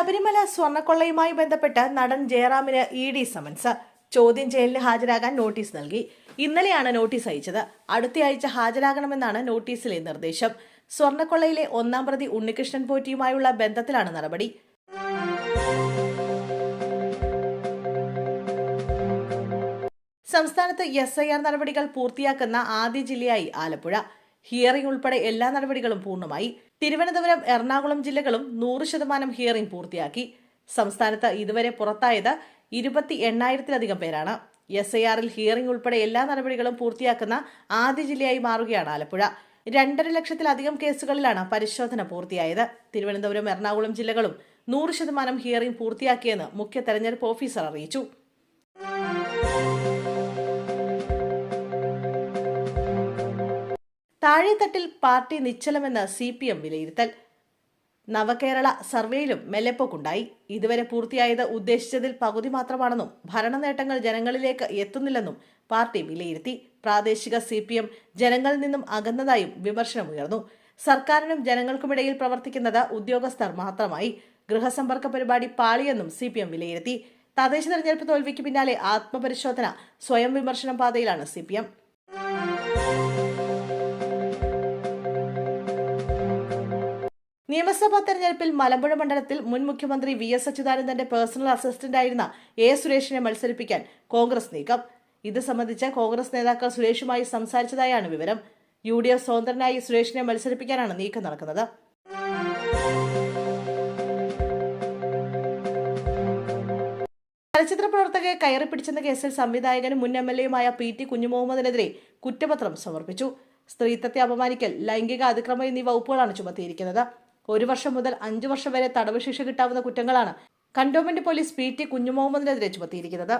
ശബരിമല സ്വർണക്കൊള്ളയുമായി ബന്ധപ്പെട്ട് നടൻ ജയറാമിന് E D summons. ചോദ്യം ചെയ്യലിന് ഹാജരാകാൻ നോട്ടീസ് നൽകി. ഇന്നലെയാണ് നോട്ടീസ് അയച്ചത്. അടുത്തയാഴ്ച ഹാജരാകണമെന്നാണ് നോട്ടീസിലെ നിർദ്ദേശം. സ്വർണക്കൊള്ളയിലെ ഒന്നാം പ്രതി ഉണ്ണികൃഷ്ണൻ പോറ്റിയുമായുള്ള ബന്ധത്തിലാണ് നടപടി. സംസ്ഥാനത്ത് എസ് ഐ ആർ നടപടികൾ പൂർത്തിയാക്കുന്ന ആദ്യ ജില്ലയായി ആലപ്പുഴ. ഹിയറിംഗ് ഉൾപ്പെടെ എല്ലാ നടപടികളും പൂർണമായി. തിരുവനന്തപുരം എറണാകുളം ജില്ലകളും നൂറ് ശതമാനം ഹിയറിംഗ് പൂർത്തിയാക്കി. സംസ്ഥാനത്ത് ഇതുവരെ പുറത്തായത് ഇരുപത്തി എണ്ണായിരത്തിലധികം പേരാണ് എസ് ഐ ആറിൽ ഹിയറിംഗ് ഉൾപ്പെടെ എല്ലാ നടപടികളും പൂർത്തിയാക്കുന്ന ആദ്യ ജില്ലയായി മാറുകയാണ് ആലപ്പുഴ. രണ്ടര ലക്ഷത്തിലധികം കേസുകളിലാണ് പരിശോധന പൂർത്തിയായത്. തിരുവനന്തപുരം എറണാകുളം ജില്ലകളും നൂറ് ശതമാനം ഹിയറിംഗ് പൂർത്തിയാക്കിയെന്ന് മുഖ്യ തെരഞ്ഞെടുപ്പ് ഓഫീസർ അറിയിച്ചു. താഴെത്തട്ടിൽ പാർട്ടി നിശ്ചലമെന്ന് സി പി എം വിലയിരുത്തൽ. നവകേരള സർവേയിലും മെല്ലെപ്പോക്കുണ്ടായി. ഇതുവരെ പൂർത്തിയായത് ഉദ്ദേശിച്ചതിൽ പകുതി മാത്രമാണെന്നും ഭരണ നേട്ടങ്ങൾ ജനങ്ങളിലേക്ക് എത്തുന്നില്ലെന്നും പാർട്ടി വിലയിരുത്തി. പ്രാദേശിക സി പി എം ജനങ്ങളിൽ നിന്നും അകന്നതായും വിമർശനമുയർന്നു സർക്കാരിനും ജനങ്ങൾക്കുമിടയിൽ പ്രവർത്തിക്കുന്നത് ഉദ്യോഗസ്ഥർ മാത്രമായി. ഗൃഹസമ്പർക്ക പരിപാടി പാളിയെന്നും സി പി എം വിലയിരുത്തി. തദ്ദേശ തെരഞ്ഞെടുപ്പ് തോൽവിക്ക് പിന്നാലെ ആത്മപരിശോധന സ്വയം വിമർശനം പാതയിലാണ് സി പി എം നിയമസഭാ തെരഞ്ഞെടുപ്പിൽ മലമ്പുഴ മണ്ഡലത്തിൽ മുൻ മുഖ്യമന്ത്രി വി എസ് അച്യുതാനന്ദന്റെ പേഴ്സണൽ അസിസ്റ്റന്റായിരുന്ന എ സുരേഷിനെ മത്സരിപ്പിക്കാൻ കോൺഗ്രസ് നീക്കം. ഇത് സംബന്ധിച്ച് കോൺഗ്രസ് നേതാക്കൾ സുരേഷുമായി സംസാരിച്ചതായാണ് വിവരം. യു ഡി എഫ് സ്വതന്ത്രനായി സുരേഷിനെ മത്സരിപ്പിക്കാനാണ് നീക്കം നടക്കുന്നത്. ചലച്ചിത്ര പ്രവർത്തകയെ കയറി പിടിച്ചെന്ന കേസിൽ സംവിധായകനും മുൻ എം എൽ എയുമായ പി ടി കുഞ്ഞുമുഹമ്മദിനെതിരെ കുറ്റപത്രം സമർപ്പിച്ചു. സ്ത്രീത്വത്തെ അപമാനിക്കൽ ലൈംഗിക അതിക്രമം എന്നീ വകുപ്പുകളാണ് ചുമത്തിയിരിക്കുന്നത്. ഒരു വർഷം മുതൽ അഞ്ചു വർഷം വരെ തടവ് ശിക്ഷ കിട്ടാവുന്ന കുറ്റങ്ങളാണ് കണ്ടോൺമെന്റ് പോലീസ് പി ടി കുഞ്ഞുമുഹമ്മദിനെതിരെ ചുമത്തിയിരിക്കുന്നത്.